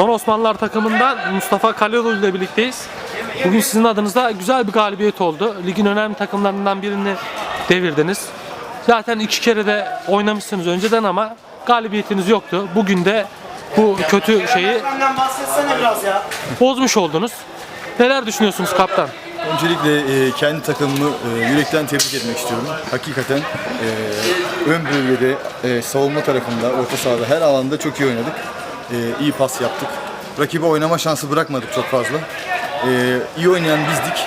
Son Osmanlılar takımından Mustafa Kaleoğlu ile birlikteyiz. Bugün sizin adınızda güzel bir galibiyet oldu. Ligin önemli takımlarından birini devirdiniz. Zaten iki kere de oynamışsınız önceden ama galibiyetiniz yoktu. Bugün de bu kötü şeyi bozmuş oldunuz. Neler düşünüyorsunuz kaptan? Öncelikle e, kendi takımımı e, yürekten tebrik etmek istiyorum. Hakikaten e, ön bölgede, savunma tarafında, orta sahada her alanda çok iyi oynadık. E, iyi pas yaptık. Rakibe oynama şansı bırakmadık çok fazla. E, iyi oynayan bizdik.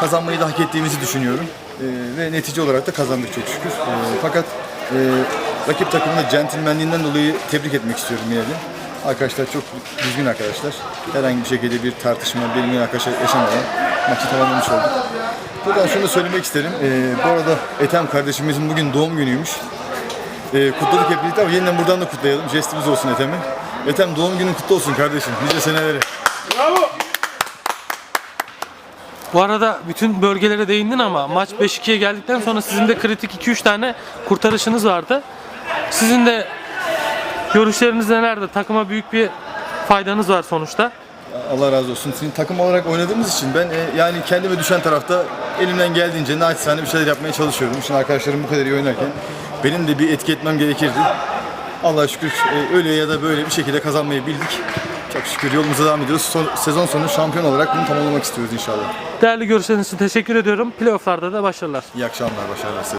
Kazanmayı da hak ettiğimizi düşünüyorum. E, ve netice olarak da kazandık çok şükür. E, fakat e, rakip takımın centilmenliğinden dolayı tebrik etmek istiyorum yine de. Arkadaşlar çok düzgün arkadaşlar. Herhangi bir şekilde bir tartışma, bir arkadaşlar yaşamadan maçı tamamlamış olduk. Buradan şunu da söylemek isterim. Ee, bu arada Ethem kardeşimizin bugün doğum günüymüş. Ee, kutladık hep birlikte ama yeniden buradan da kutlayalım. Jestimiz olsun Ethem'e. Ethem doğum günün kutlu olsun kardeşim. Nice senelere. Bu arada bütün bölgelere değindin ama maç 5-2'ye geldikten sonra sizin de kritik 2-3 tane kurtarışınız vardı. Sizin de görüşleriniz nelerdi? Takıma büyük bir faydanız var sonuçta. Allah razı olsun. Şimdi takım olarak oynadığımız için ben e, yani kendime düşen tarafta elimden geldiğince naçizane bir şeyler yapmaya çalışıyorum. Şimdi arkadaşlarım bu kadar iyi oynarken benim de bir etki etmem gerekirdi. Allah'a şükür e, öyle ya da böyle bir şekilde kazanmayı bildik. Çok şükür yolumuza devam ediyoruz. Son- sezon sonu şampiyon olarak bunu tamamlamak istiyoruz inşallah. Değerli görüşleriniz için teşekkür ediyorum. Playoff'larda da başarılar. İyi akşamlar, başarılar.